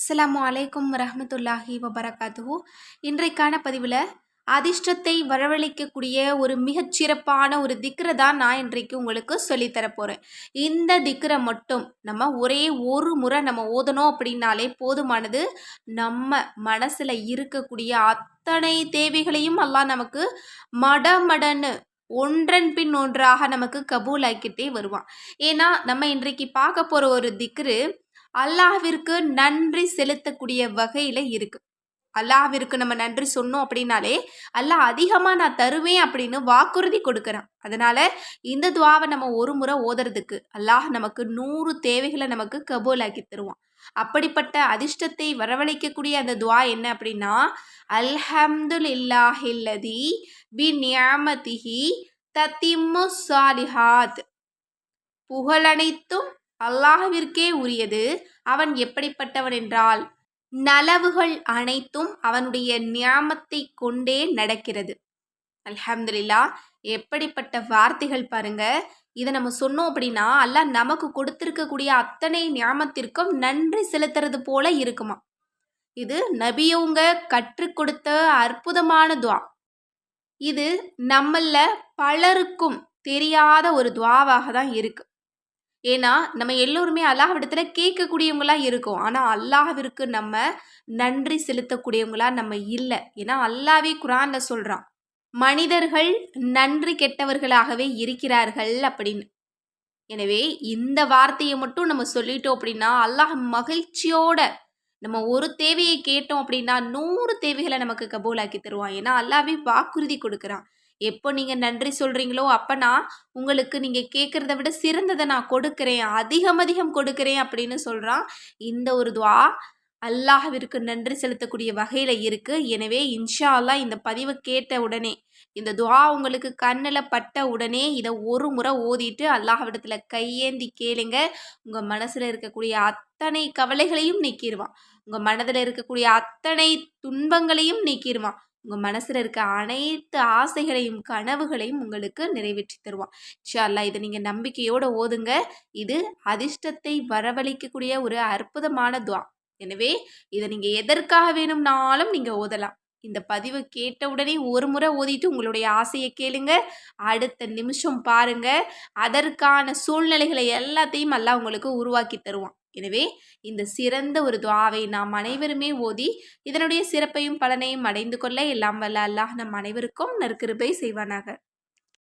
அஸ்லாம் அலைக்கும் ரஹமத்துல்லாஹி வபரகாத்துஹூ. இன்றைக்கான பதிவில் அதிர்ஷ்டத்தை வரவழைக்கக்கூடிய ஒரு மிகச்சிறப்பான ஒரு திக்ரை தான் நான் இன்றைக்கு உங்களுக்கு சொல்லித்தரப்போகிறேன் இந்த திக்ரை மட்டும் நம்ம ஒரே ஒரு முறை நம்ம ஓதணும் அப்படின்னாலே போதுமானது. நம்ம மனசில் இருக்கக்கூடிய அத்தனை தேவைகளையும் எல்லாம் நமக்கு மடமடன்னு ஒன்றன் பின் ஒன்றாக நமக்கு கபூலாக்கிட்டே வருவான். ஏன்னா நம்ம இன்றைக்கு பார்க்க போகிற ஒரு திக்ரு அல்லாஹ்விற்கு நன்றி செலுத்தக்கூடிய வகையில் இருக்கு. அல்லாஹ்விற்கு நம்ம நன்றி சொன்னோம் அப்படின்னாலே அல்லாஹ் அதிகமாக நான் தருவேன் அப்படின்னு வாக்குறுதி கொடுக்குறான். அதனால இந்த துவாவை நம்ம ஒரு முறை ஓதுறதுக்கு அல்லாஹ் நமக்கு நூறு தேவைகளை நமக்கு கபூலாக்கி தருவான். அப்படிப்பட்ட அதிர்ஷ்டத்தை வரவழைக்கக்கூடிய அந்த துவா என்ன அப்படின்னா அல்ஹம்துலில்லாஹில்லதி பி நியாமதிஹி தத்திம்மு சாலிஹாத். புகழனைத்தும் அல்லாஹ்விற்கே உரியது. அவன் எப்படிப்பட்டவன் என்றால் நலவுகள் அனைத்தும் அவனுடைய நியாமத்தை கொண்டே நடக்கிறது. அல்ஹம்துலில்லா எப்படிப்பட்ட வார்த்தைகள் பாருங்க. இதை நம்ம சொன்னோம் அப்படின்னா அல்லாஹ் நமக்கு கொடுத்திருக்கக்கூடிய அத்தனை நியாமத்திற்கும் நன்றி செலுத்துறது போல இருக்குமா? இது நபியவங்க கற்றுக் கொடுத்த அற்புதமான துவா. இது நம்மள பலருக்கும் தெரியாத ஒரு துவாவாக தான் இருக்கு. ஏன்னா நம்ம எல்லோருமே அல்லாஹ்விடத்தில் கேட்கக்கூடியவங்களா இருக்கோம். ஆனால் அல்லாஹ்விற்கு நம்ம நன்றி செலுத்தக்கூடியவங்களா நம்ம இல்லை. ஏன்னா அல்லாவே குரானில் சொல்கிறான் மனிதர்கள் நன்றி கெட்டவர்களாகவே இருக்கிறார்கள் அப்படின்னு. எனவே இந்த வார்த்தையை மட்டும் நம்ம சொல்லிட்டோம் அப்படின்னா அல்லாஹ் மகிழ்ச்சியோட நம்ம ஒரு தேவையை கேட்டோம் அப்படின்னா நூறு தேவைகளை நமக்கு கபூலாக்கி தருவான். ஏன்னா அல்லாவே வாக்குறுதி கொடுக்குறான். எப்போ நீங்கள் நன்றி சொல்கிறீங்களோ அப்போ நான் உங்களுக்கு நீங்கள் கேட்குறத விட சிறந்ததை நான் கொடுக்குறேன் அதிகம் அதிகம் கொடுக்குறேன் அப்படின்னு சொல்கிறான் இந்த ஒரு துவா அல்லாஹ்விற்கு நன்றி செலுத்தக்கூடிய வகையில் இருக்குது எனவே இன்ஷா அல்லாஹ் இந்த பதிவை கேட்ட உடனே இந்த துவா உங்களுக்கு கண்ணில் பட்ட உடனே இதை ஒரு முறை ஓதிட்டு அல்லாஹ்விடத்தில் கையேந்தி கேளுங்க. உங்கள் மனசில் இருக்கக்கூடிய அத்தனை கவலைகளையும் நீக்கிடுவான் உங்கள் மனதில் இருக்கக்கூடிய அத்தனை துன்பங்களையும் நீக்கிடுவான் உங்கள் மனசில் இருக்க அனைத்து ஆசைகளையும் கனவுகளையும் உங்களுக்கு நிறைவேற்றி தருவான். ஷால்லா இதை நீங்கள் நம்பிக்கையோடு ஓதுங்க. இது அதிர்ஷ்டத்தை வரவழைக்கக்கூடிய ஒரு அற்புதமான துவா. எனவே இதை நீங்கள் எதற்காக வேணும்னாலும் நீங்கள் ஓதலாம். இந்த பதிவு கேட்ட உடனே ஒரு முறை ஓதிட்டு உங்களுடைய ஆசையை கேளுங்க. அடுத்த நிமிஷம் பாருங்க. அதற்கான சூழ்நிலைகளை எல்லாத்தையும் எல்லாம் உங்களுக்கு உருவாக்கி தருவான். எனவே இந்த சிறந்த ஒரு துவாவை நாம் அனைவருமே ஓதி இதனுடைய சிறப்பையும் பலனையும் அடைந்து கொள்ள எல்லாம் வல்ல அல்லாஹ் நம் அனைவருக்கும் நற்கிருபை செய்வானாக.